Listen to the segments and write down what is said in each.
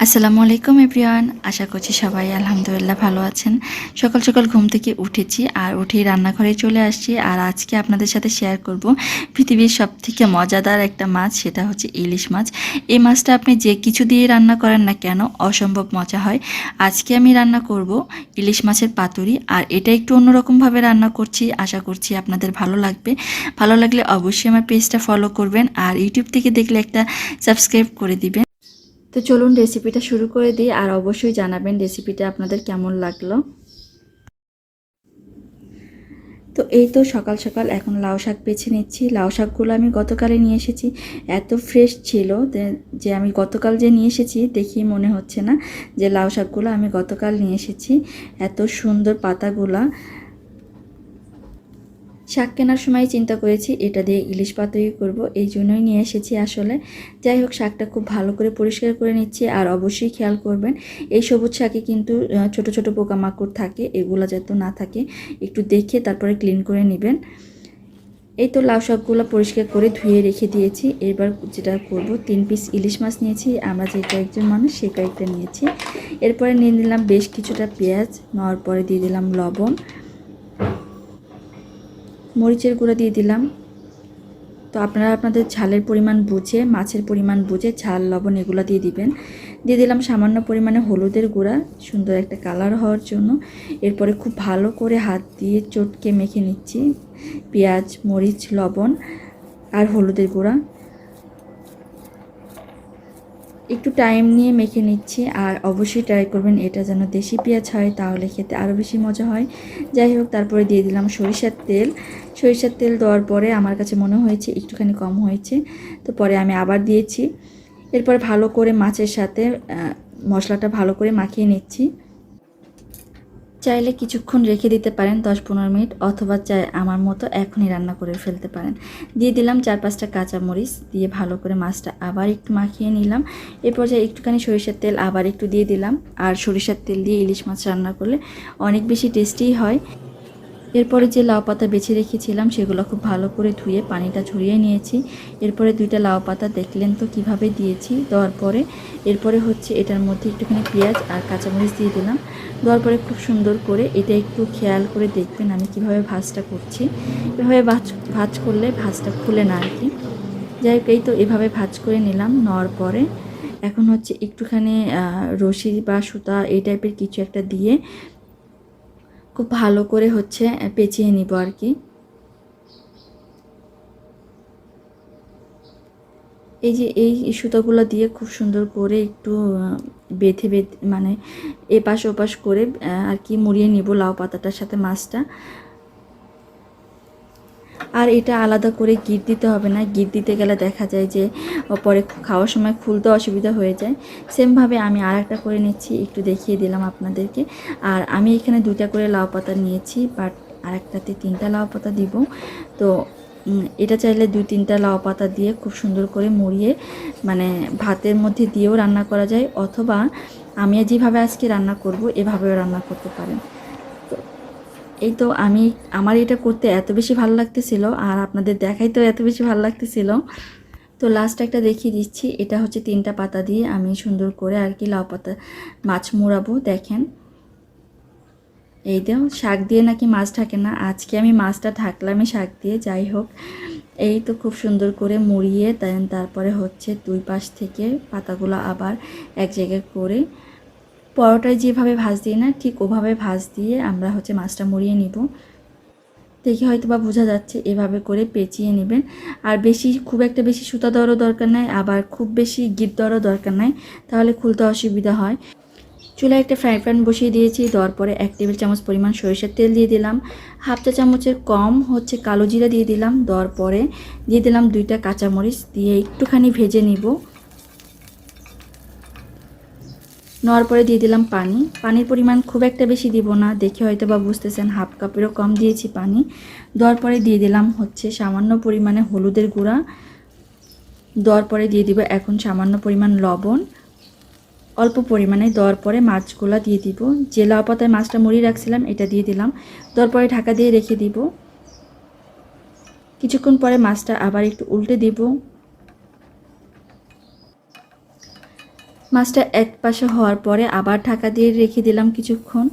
আসসালামু আলাইকুম, এভরিওয়ান। আশা করছি সবাই আলহামদুলিল্লাহ ভালো আছেন। সকাল সকাল ঘুম থেকে উঠেছি আর উঠেই রান্নাঘরে চলে আসছি আর আজকে আপনাদের সাথে শেয়ার করব পৃথিবীর সব থেকে মজাদার একটা মাছ, সেটা হচ্ছে ইলিশ মাছ। এই মাছটা আপনি যে কিছু দিয়ে রান্না করেন না কেন, অসম্ভব মজা হয়। আজকে আমি রান্না করব ইলিশ মাছের পাতুরি আর এটা একটু অন্যরকমভাবে রান্না করছি। আশা করছি আপনাদের ভালো লাগবে। ভালো লাগলে অবশ্যই আমার পেজটা ফলো করবেন আর ইউটিউব থেকে দেখলে একটা সাবস্ক্রাইব করে দিবেন। তো চলুন রেসিপিটা শুরু করে দিই আর অবশ্যই জানাবেন রেসিপিটা আপনাদের কেমন লাগল। তো এই তো সকাল সকাল এখন লাউ শাক বেছে নিচ্ছি। লাউ শাকগুলো আমি গতকালে নিয়ে এসেছি। এত ফ্রেশ ছিল যে আমি গতকাল যে নিয়ে এসেছি দেখি মনে হচ্ছে না যে লাউ শাকগুলো আমি গতকাল নিয়ে এসেছি। এত সুন্দর পাতাগুলা শাক কেনার সময় চিন্তা করেছি, এটা দিয়ে ইলিশ পাতুরি করব, এই জন্যই নিয়ে এসেছি আসলে। যাই হোক, শাকটা খুব ভালো করে পরিষ্কার করে নিচ্ছি, আর অবশ্যই খেয়াল করবেন, এই সবুজ শাকে কিন্তু ছোট ছোট পোকামাকড় থাকে, এগুলো যাতে না থাকে, একটু দেখে তারপরে ক্লিন করে নেবেন। এই তো লাউ শাকগুলো পরিষ্কার করে ধুয়ে রেখে দিয়েছি, এবার যেটা করব, তিন পিস ইলিশ মাছ নিয়েছি, আমরা যে কয়েকজন মানুষ সেই কয়েকটা নিয়েছি। এরপরে নিয়ে নিলাম বেশ কিছুটা পেঁয়াজ, নেওয়ার পরে দিয়ে দিলাম লবণ। মরিচের গুঁড়া দিয়ে দিলাম। তো আপনারা আপনাদের ঝালের পরিমাণ বুঝে, মাছের পরিমাণ বুঝে, ঝাল, লবণ এগুলো দিয়ে দিবেন। দিয়ে দিলাম সামান্য পরিমাণে হলুদের গুঁড়া, সুন্দর একটা কালার হওয়ার জন্য। এরপরে খুব ভালো করে হাত দিয়ে চটকে মেখে নিচ্ছি। পেঁয়াজ, মরিচ, লবণ আর হলুদের গুঁড়া। একটু টাইম নিয়ে মেখে নিচ্ছি আর অবশ্যই ট্রাই করবেন, এটা যেন দেশি পেঁয়াজ হয় তাহলে খেতে আরও বেশি মজা হয়। যাই হোক, তারপরে দিয়ে দিলাম সরিষার তেল। সরিষার তেল দেওয়ার পরে আমার কাছে মনে হয়েছে একটুখানি কম হয়েছে, তো পরে আমি আবার দিয়েছি। এরপর ভালো করে মাছের সাথে মশলাটা ভালো করে মাখিয়ে নিচ্ছি। চাইলে কিছুক্ষণ রেখে দিতে পারেন দশ পনেরো মিনিট অথবা চাই আমার মতো এখনই রান্না করে ফেলতে পারেন। দিয়ে দিলাম চার পাঁচটা কাঁচামরিচ, দিয়ে ভালো করে মাছটা আবার একটু মাখিয়ে নিলাম। এ পর্যায়ে একটুখানি সরিষার তেল আবার একটু দিয়ে দিলাম। আর সরিষার তেল দিয়ে ইলিশ মাছ রান্না করলে অনেক বেশি টেস্টি হয়। এরপরে যে লাউ পাতা বেছে রেখেছিলাম সেগুলো খুব ভালো করে ধুয়ে পানিটা ঝরিয়ে নিয়েছি। এরপরে দুইটা লাউ পাতা দেখলেন তো কীভাবে দিয়েছি, দেওয়ার পরে। এরপরে হচ্ছে এটার মধ্যে একটুখানি পেঁয়াজ আর কাঁচামরিচ দিয়ে দিলাম। দেওয়ার পরে খুব সুন্দর করে এটা একটু খেয়াল করে দেখবেন আমি কীভাবে ভাজটা করছি। এভাবে ভাজ ভাজ করলে ভাজটা খুলে না আর কি যাই হোক, এই তো এভাবে ভাজ করে নিলাম, নেওয়ার পরে এখন হচ্ছে একটুখানি রশি বা সুতা এই টাইপের কিছু একটা দিয়ে খুব ভালো করে হচ্ছে পেঁচিয়ে নিব আর কি এই যে এই সুতোগুলো দিয়ে খুব সুন্দর করে একটু বেঁধে বেঁধে মানে এপাশ ওপাশ করে আর কি মুড়িয়ে নিব লাউ পাতাটার সাথে মাছটা। আর এটা আলাদা করে গিট দিতে হবে না। গিট দিতে গেলে দেখা যায় যে পরে খাওয়ার সময় খুলতে অসুবিধা হয়ে যায়। সেমভাবে আমি আর একটা করে নিচ্ছি, একটু দেখিয়ে দিলাম আপনাদেরকে। আর আমি এখানে দুইটা করে লাউ পাতা নিয়েছি বাট আর একটাতে তিনটা লাউ পাতা দিব। তো এটা চাইলে দুই তিনটা লাউ পাতা দিয়ে খুব সুন্দর করে মুড়িয়ে মানে ভাতের মধ্যে দিয়েও রান্না করা যায়, অথবা আমি যেভাবে আজকে রান্না করব, এভাবেও রান্না করতে পারেন। এই তো আমি, আমার এটা করতে এত বেশি ভালো লাগতেছিল, আর আপনাদের দেখাই তো এত বেশি ভালো লাগতেছিল। তো লাস্ট একটা দেখিয়ে দিচ্ছি, এটা হচ্ছে তিনটা পাতা দিয়ে আমি সুন্দর করে আর কি লাউ পাতা মাছ মোড়াবো, দেখেন। এই দেও শাক দিয়ে নাকি মাছ ঢাকে না? আজকে আমি মাছটা ঢাকলামই শাক দিয়ে, যাই হোক। এই তো খুব সুন্দর করে মুড়িয়ে, দেন তারপরে হচ্ছে দুই পাশ থেকে পাতাগুলো আবার এক জায়গায় করে পরোটায় যেভাবে ভাজ দিই না, ঠিক ওভাবে ভাজ দিয়ে আমরা হচ্ছে মাছটা মুড়িয়ে নিব। দেখে হয়তো বা বোঝা যাচ্ছে, এভাবে করে পেঁচিয়ে নেবেন। আর বেশি, খুব একটা বেশি সুতা দেওয়ারও দরকার নাই, আবার খুব বেশি গিট দেওয়ারও দরকার নাই, তাহলে খুলতে অসুবিধা হয়। চুলায় একটা ফ্রাই প্যান বসিয়ে দিয়েছি, দেওয়ার পরে এক টেবিল চামচ পরিমাণ সরিষার তেল দিয়ে দিলাম। হাফ চা চামচের কম হচ্ছে কালো জিরা দিয়ে দিলাম, দেওয়ার পরে দিয়ে দিলাম দুইটা কাঁচামরিচ, দিয়ে একটুখানি ভেজে নিব। নেওয়ার পরে দিয়ে দিলাম পানি। পানির পরিমাণ খুব একটা বেশি দিব না, দেখে হয়তো বা বুঝতেছেন, হাফ কাপেরও কম দিয়েছি পানি। দেওয়ার পরে দিয়ে দিলাম হচ্ছে সামান্য পরিমাণে হলুদের গুঁড়া। দেওয়ার পরে দিয়ে দিব এখন সামান্য পরিমাণ লবণ। অল্প পরিমাণে দেওয়ার পরে মাছগুলা দিয়ে দিব। যে লাউ পাতায় মাছটা মুড়িয়ে রাখছিলাম, এটা দিয়ে দিলাম। দেওয়ার পরে ঢাকা দিয়ে রেখে দিব। কিছুক্ষণ পরে মাছটা আবার একটু উল্টে দিব। মাছটা এক পাশে হওয়ার পরে আবার ঢাকা দিয়ে রেখে দিলাম কিছুক্ষণ।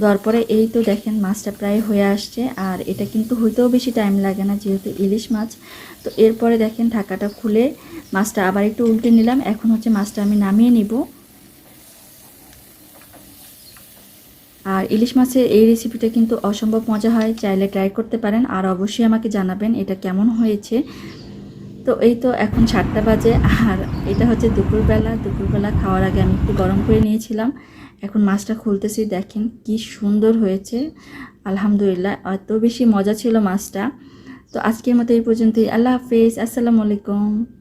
দেওয়ার পরে এই তো দেখেন মাছটা প্রায় হয়ে আসছে। আর এটা কিন্তু হইতেও বেশি টাইম লাগে না, যেহেতু ইলিশ মাছ। তো এরপরে দেখেন ঢাকাটা খুলে মাছটা আবার একটু উল্টে নিলাম। এখন হচ্ছে মাছটা আমি নামিয়ে নিব। আর ইলিশ মাছের এই রেসিপিটা কিন্তু অসম্ভব মজা হয়, চাইলে ট্রাই করতে পারেন। আর অবশ্যই আমাকে জানাবেন এটা কেমন হয়েছে। তো এই তো এখন সাতটা বাজে, আর এটা হচ্ছে দুপুরবেলা। দুপুরবেলা খাওয়ার আগে আমি একটু গরম করে নিয়েছিলাম। এখন মাছটা খুলতেছি, দেখেন কি সুন্দর হয়েছে। আলহামদুলিল্লাহ, এত বেশি মজা ছিল মাছটা। তো আজকের মতো এই পর্যন্তই। আল্লাহ হাফেজ, আসসালামু আলাইকুম।